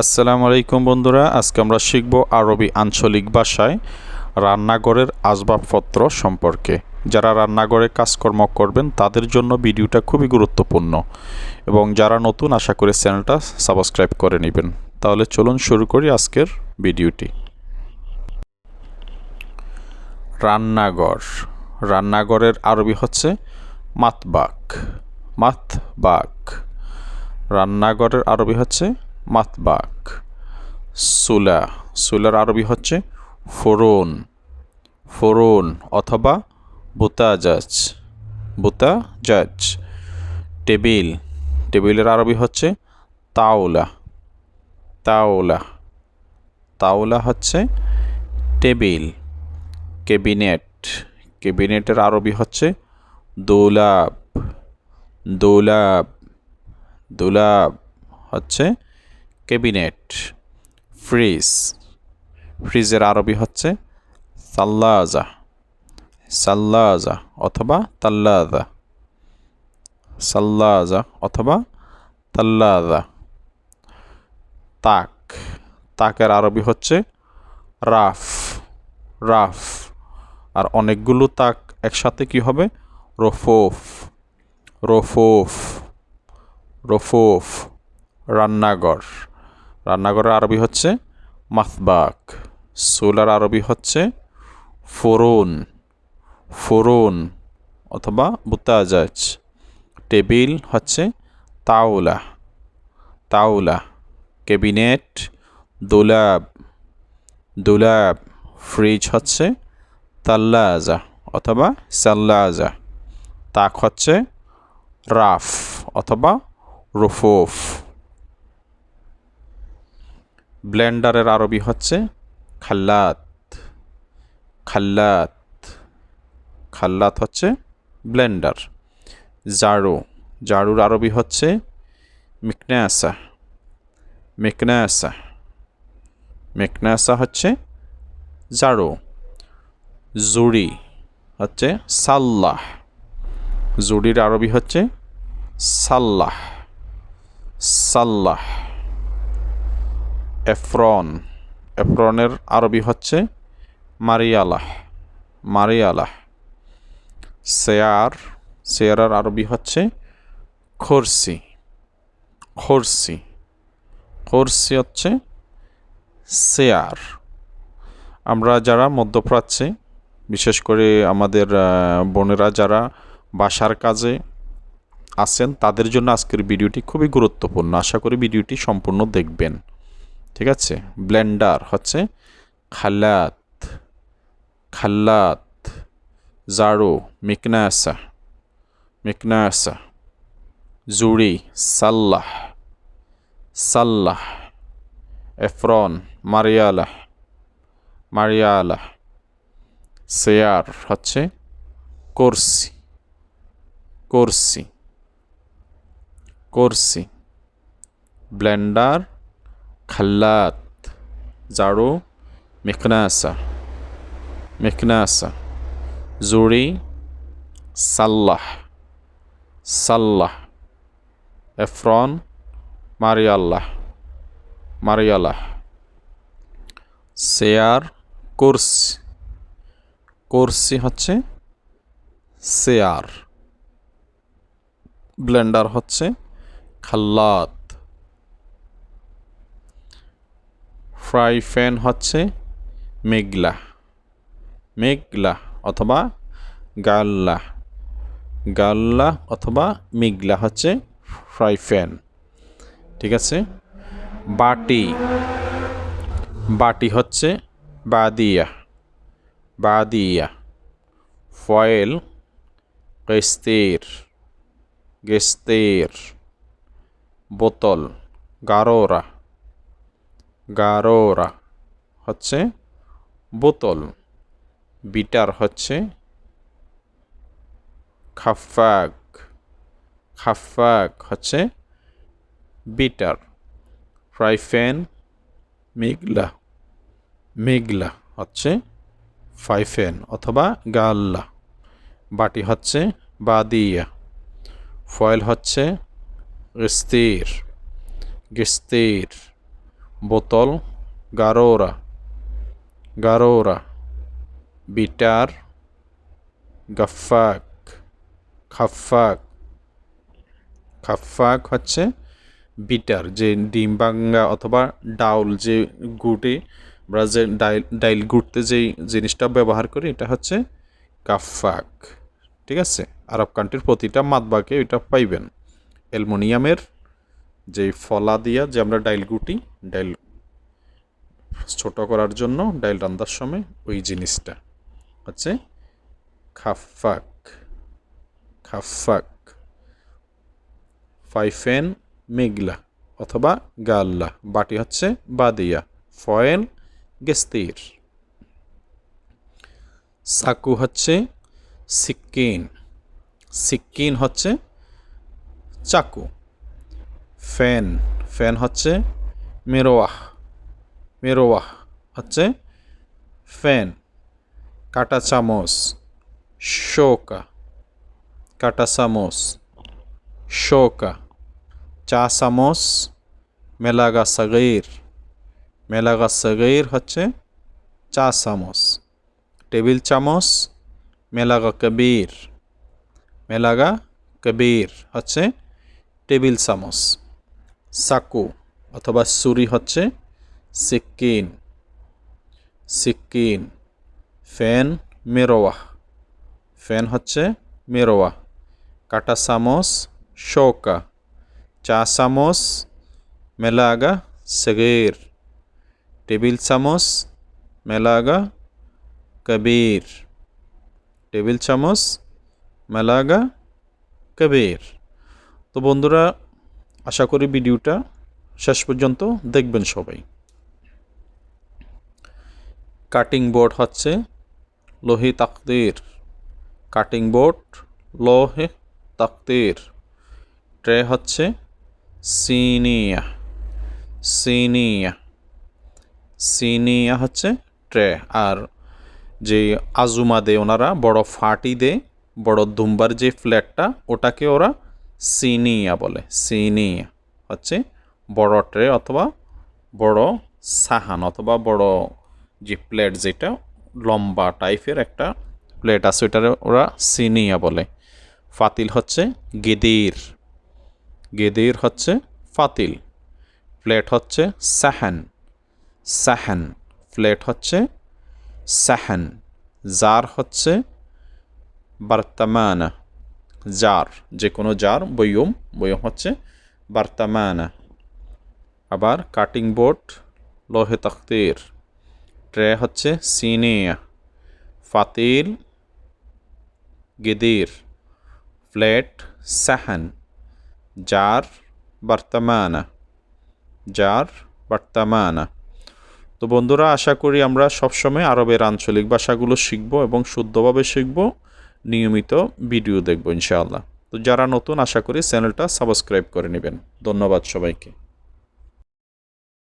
আসসালামু আলাইকুম বন্ধুরা, আজকে আমরা শিখব আরবি আঞ্চলিক ভাষায় রান্নাঘরের আসবাবপত্র সম্পর্কে। যারা রান্নাঘরে কাজকর্ম করবেন, তাদের জন্য ভিডিওটা খুবই গুরুত্বপূর্ণ এবং যারা নতুন, আশা করে চ্যানেলটা সাবস্ক্রাইব করে নেবেন। তাহলে চলুন শুরু করি আজকের ভিডিওটি। রান্নাঘর। রান্নাঘরের আরবি হচ্ছে মাতবাক। মাতবাক। রান্নাঘরের আরবি হচ্ছে মাতবাক। সুলা, সুলার আরবি হচ্ছে ফোরন। ফোরন অথবা বুতাজাজ। বুতাজাজ। টেবিল, টেবিলের আরবি হচ্ছে তাওলা। তাওলা। তাওলা হচ্ছে টেবিল ক্যাবিনেট ক্যাবিনেটের আরবি হচ্ছে দোলাব। দোলাব। দোলাব হচ্ছে ক্যাবিনেট, ফ্রিজ, ফ্রিজের আরবি হচ্ছে সাল্লাজা সাল্লাজা অথবা তাল্লাজা, সাল্লাজা অথবা তাল্লাজা। তাক, তাকের আরবি হচ্ছে রাফ রাফ। আর অনেকগুলো তাক একসাথে কি হবে? রফোফ রফোফ রফোফ, রান্নাঘর। রান্নাঘরের আরবি হচ্ছে মাসবাক। সোলার আরবি হচ্ছে ফোরন ফোরন অথবা বুতাজাজ টেবিল হচ্ছে তাওলা তাওলা। ক্যাবিনেট, দোলাব দোলাব। ফ্রিজ হচ্ছে তাল্লাজা অথবা সাল্লাজা। তাক হচ্ছে রাফ অথবা রুফুফ। ব্লেন্ডারের আরবি হচ্ছে খাল্লাত। খাল্লাত। খাল্লাত হচ্ছে ব্লেন্ডার। জাড়ু জাড়ুর আরবি হচ্ছে মিকনাসা। মিকনাসা। মিকনাসা হচ্ছে জাড়ু জুড়ি হচ্ছে সাল্লাহ। জুড়ির আরবি হচ্ছে সাল্লাহ। সাল্লাহ। এফরন। এফরনের আরবি হচ্ছে মারিয়ালাহ মারিয়ালাহ। সেয়ার, সেয়ারার আরবি হচ্ছে খরসি খরসি। খরসি হচ্ছে সেয়ার। আমরা যারা মধ্যপ্রাচ্যে, বিশেষ করে আমাদের বোনেরা যারা বাসার কাজে আছেন, তাদের জন্য আজকের ভিডিওটি খুবই গুরুত্বপূর্ণ। আশা করি ভিডিওটি সম্পূর্ণ দেখবেন। ঠিক আছে? ব্লেন্ডার হচ্ছে খালাত খাল্লাত জাড়ো মিকনাসা মিকনাসা, জুড়ি, সাল্লাহ সাল্লাহ, এফরন মারিয়ালাহ মারিয়ালাহ সেয়ার হচ্ছে কোরসি কোরসি কোরসি, ব্লেন্ডার খাল্লাত জাড়ু মিকনাসা মিকনাসা জুড়ি সাল্লাহ সাল্লাহ, এফরন, মারিয়াল্লাহ মারিয়াল্লাহ সেয়ার, কোর্সি কোর্সি হচ্ছে সেয়ার, ব্লেন্ডার হচ্ছে খাল্লাত। ফ্রাই প্যান হচ্ছে মেঘলা মেঘলা অথবা গাল্লা গাল্লা অথবা মেঘলা হচ্ছে ফ্রাই প্যান ঠিক আছে? বাটি বাটি হচ্ছে বাদিয়া বাদিয়া ফয়েল গেস্তের গেস্তের বোতল, গারোরা। গারোরা হচ্ছে বোতল। বিটার হচ্ছে খাফাক খাফাক হচ্ছে বিটার। ফ্রাই প্যান মেঘলা। মেঘলা হচ্ছে ফাইফেন অথবা গাল্লা। বাটি হচ্ছে বাদিয়া। ফয়েল হচ্ছে গেস্তির। গেস্তির। বোতল গারোরা গারোরা বিটার গাফাক খাফাক খাফাক হচ্ছে বিটার, যে ডিম অথবা ডাউল, যে গুটে আমরা যে ডাইল ডাইল গুড়তে যেই জিনিসটা ব্যবহার করি, এটা হচ্ছে কাফাক ঠিক আছে? আরব কান্ট্রির প্রতিটা মাতবাকে এটা পাইবেন। অ্যালমোনিয়ামের যে ফলা দিয়া যে আমরা ডাইল গুটি, ডাইল ছোট করার জন্য ডাইল রান্নার সময় ওই জিনিসটা হচ্ছে খাফাক খাফাক, ফাইফেন, মেঘলা অথবা গাল্লা। বাটি হচ্ছে বাদিয়া, ফয়েল গেস্তির সাকু হচ্ছে সিক্কিন সিক্কিন হচ্ছে চাকু। ফ্যান ফ্যান হচ্ছে মেরোয়াহ। মেরোয়াহ হচ্ছে ফ্যান কাটা চামচ। শোকা। কাটা চামচ। শোকা। চা চামচ। মেলাগা সাগির। মেলাগা সাগির হচ্ছে চা চামচ। টেবিল চামচ। মেলাগা কবির। মেলাগা কবির হচ্ছে টেবিল চামচ। সাকু অথবা সুরি হচ্ছে সিক্কিন সিক্কিন ফ্যান মেরোয়াহ। ফ্যান হচ্ছে মেরোয়া কাটা চামচ শৌকা। চা চামচ মেলাগা সগির। টেবিল চামচ মেলাগা কবির। টেবিল চামচ মেলাগা কবির। তো বন্ধুরা আশা করি ভিডিওটা শেষ পর্যন্ত দেখবেন সবাই। কাটিং বোর্ড হচ্ছে লোহে তাকদির। কাটিং বোর্ড লোহে তাকদির। ট্রে হচ্ছে সিনিয়া। সিনিয়া। সিনিয়া হচ্ছে ট্রে আর যে আজুমা দেয় ওনারা, বড় ফাটি দেয়, বড় দুম্বার যে ফ্ল্যাটটা ওটাকে ওরা সিনিয়া বলে, সিনিয়া। হচ্ছে বড় ট্রে অথবা বড় সাহান অথবা বড় যে প্লেট যেটা, লম্বা টাইপের একটা প্লেট আছে ওটারে ওরা সিনিয়া বলে। ফাতিল হচ্ছে গেদির। গেদির হচ্ছে ফাতিল। প্লেট হচ্ছে সাহান। সাহান। প্লেট হচ্ছে সাহান। জার হচ্ছে বার্তামানা। জার, যে কোনো জার, বয়ম বয়ম হচ্ছে বার্তামানা। আবার কাটিং বোর্ড লোহে তখতির ট্রে হচ্ছে সিনিয়া। ফাতিল, গেদির। প্লেট সাহান। জার, বর্তমানা। জার, বর্তমানা। তো বন্ধুরা, আশা করি আমরা সবসময় আরবের আঞ্চলিক ভাষাগুলো শিখব এবং শুদ্ধভাবে শিখব। নিয়মিত ভিডিও দেখব ইনশাআল্লাহ। তো যারা নতুন, আশা করি চ্যানেলটা সাবস্ক্রাইব করে নেবেন। ধন্যবাদ সবাইকে।